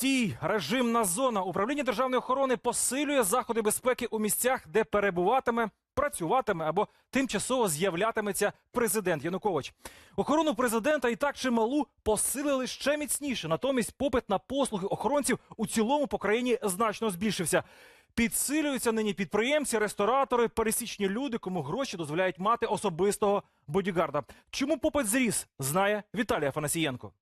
Стій, режимна зона. Управління державної охорони посилює заходи безпеки у місцях, де перебуватиме, працюватиме або тимчасово з'являтиметься президент Янукович. Охорону президента і так чималу посилили ще міцніше. Натомість попит на послуги охоронців у цілому по країні значно збільшився. Підсилюються нині підприємці, ресторатори, пересічні люди, кому гроші дозволяють мати особистого бодігарда. Чому попит зріс, знає Віталій Афанасієнко.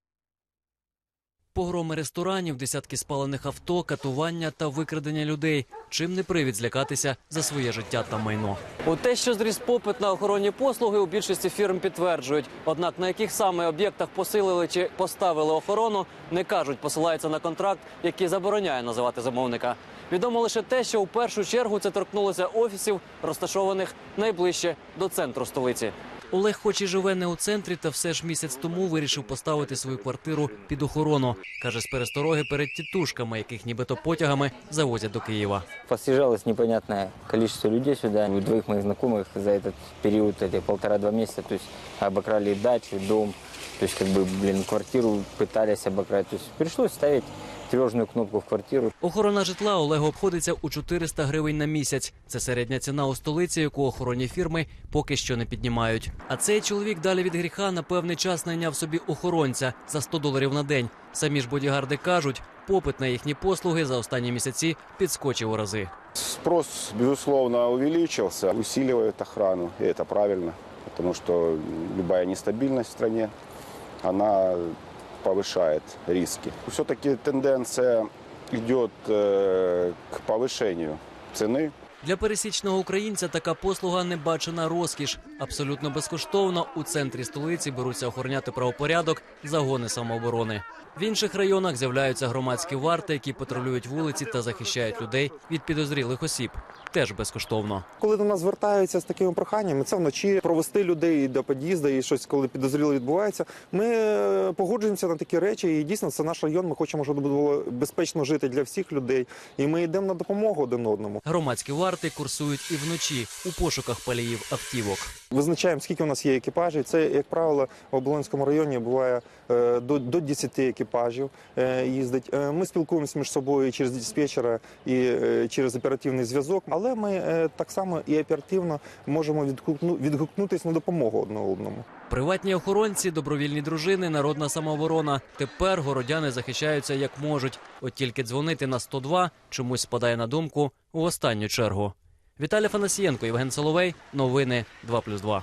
Погроми ресторанів, десятки спалених авто, катування та викрадення людей. Чим не привід злякатися за своє життя та майно. У те, що зріс попит на охоронні послуги, у більшості фірм підтверджують. Однак на яких саме об'єктах посилили чи поставили охорону, не кажуть, посилаються на контракт, який забороняє називати замовника. Відомо лише те, що у першу чергу це торкнулося офісів, розташованих найближче до центру столиці. Олег, хоч і живе не у центрі, та все ж місяць тому вирішив поставити свою квартиру під охорону. каже, з перестороги перед тітушками, яких нібито потягами завозять до Києва. Посъезжалось непонятное количество людей сюда. У двоих моих знакомых за этот период, эти полтора-два месяца, то есть обокрали дачу, дом, то есть как бы, блин, квартиру пытались обокрасть. То есть пришлось тревожную кнопку в квартиру. Охорона житла Олегу обходиться у 400 гривень на місяць. Це середня ціна у столиці, яку охоронні фірми поки що не піднімають. А цей чоловік далі від гріха на певний час найняв собі охоронця за 100 доларів на день. Самі ж бодігарди кажуть, попит на їхні послуги за останні місяці підскочив у рази. Спрос, безусловно, увеличился, усиливает охрану, и это правильно, потому что любая нестабильность в стране, она повышает риски. Все-таки тенденция идет э, к повышению цены для пересічного українця така послуга небачена розкіш. Абсолютно безкоштовно у центрі столиці беруться охороняти правопорядок загони самооборони. В інших районах з'являються громадські варти, які патрулюють вулиці та захищають людей від підозрілих осіб. Теж безкоштовно. Коли до нас звертаються з такими проханнями, це вночі провести людей до під'їзду і щось, коли підозріло відбувається. Ми е, погоджуємося на такі речі. І дійсно це наш район. Ми хочемо, щоб було безпечно жити для всіх людей. І ми йдемо на допомогу один одному. Громадські варти курсують і вночі у пошуках паліїв автівок. Визначаємо, скільки у нас є екіпажів. Це, як правило, в Оболонському районі буває е, до, до 10 екіпажів е, їздить. Е, Ми спілкуємося між собою через диспетчера і через оперативний зв'язок. Але ми так само і оперативно можемо відгукну, відгукнутися на допомогу одне одному. Приватні охоронці, добровільні дружини, народна самооборона. Тепер городяни захищаються як можуть. От тільки дзвонити на 102 чомусь спадає на думку у останню чергу. Віталій Фанасієнко, Євген Соловей. Новини 2+,2.